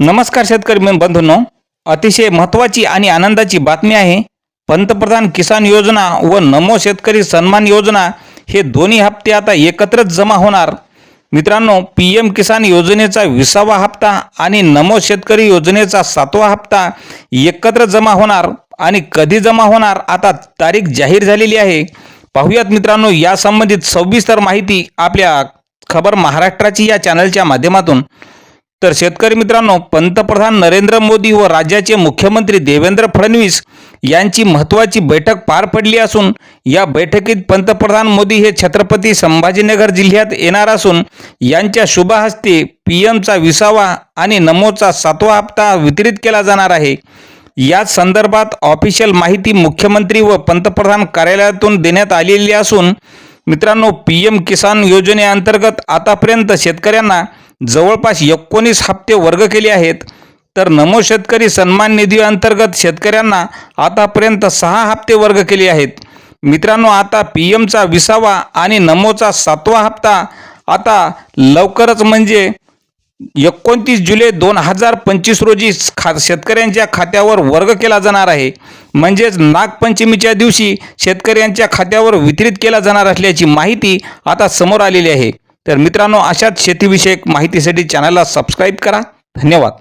नमस्कार शेतकरी बंधूंनो. अतिशय महत्त्वाची आणि आनंदाची बातमी आहे पंतप्रधान किसान योजना व नमो शेतकरी सन्मान योजना हे दोन्ही हप्ते आता एकत्रच जमा होणार. मित्रांनो पी एम किसान योजनेचा विसावा हप्ता आणि नमो शेतकरी योजनेचा सातवा हप्ता एकत्र जमा होणार आणि कधी जमा होणार आता तारीख जाहीर झालेली आहे. पाहूयात मित्रांनो या संबंधित सविस्तर माहिती आपल्या खबर महाराष्ट्राची या चॅनलच्या माध्यमातून. तर शेतकरी मित्रांनो पंतप्रधान नरेंद्र मोदी व राज्याचे मुख्यमंत्री देवेंद्र फडणवीस यांची महत्त्वाची बैठक पार पडली असून या बैठकीत पंतप्रधान मोदी हे छत्रपती संभाजीनगर जिल्ह्यात येणार असून यांच्या शुभहस्ते पी एमचा विसावा आणि नमोचा सातवा हप्ता वितरित केला जाणार आहे. याच संदर्भात ऑफिशियल माहिती मुख्यमंत्री व पंतप्रधान कार्यालयातून देण्यात आलेली असून मित्रांनो पी एम किसान योजनेअंतर्गत आतापर्यंत शेतकऱ्यांना जवळपास एकोणीस हप्ते वर्ग केले आहेत. तर नमो शेतकरी सन्मान निधी अंतर्गत शेतकऱ्यांना आतापर्यंत सहा हप्ते वर्ग केले आहेत. मित्रांनो आता पी एमचा विसावा आणि नमोचा सातवा हप्ता आता लवकरच म्हणजे एकोणतीस जुलै दोन हजार पंचवीस रोजी खा शेतकऱ्यांच्या खात्यावर वर्ग केला जाणार आहे. म्हणजेच नागपंचमीच्या दिवशी शेतकऱ्यांच्या खात्यावर वितरित केला जाणार असल्याची माहिती आता समोर आलेली आहे. तर मित्रांनो अशाच शेतीविषयक माहितीसाठी चॅनलला सबस्क्राईब करा. धन्यवाद.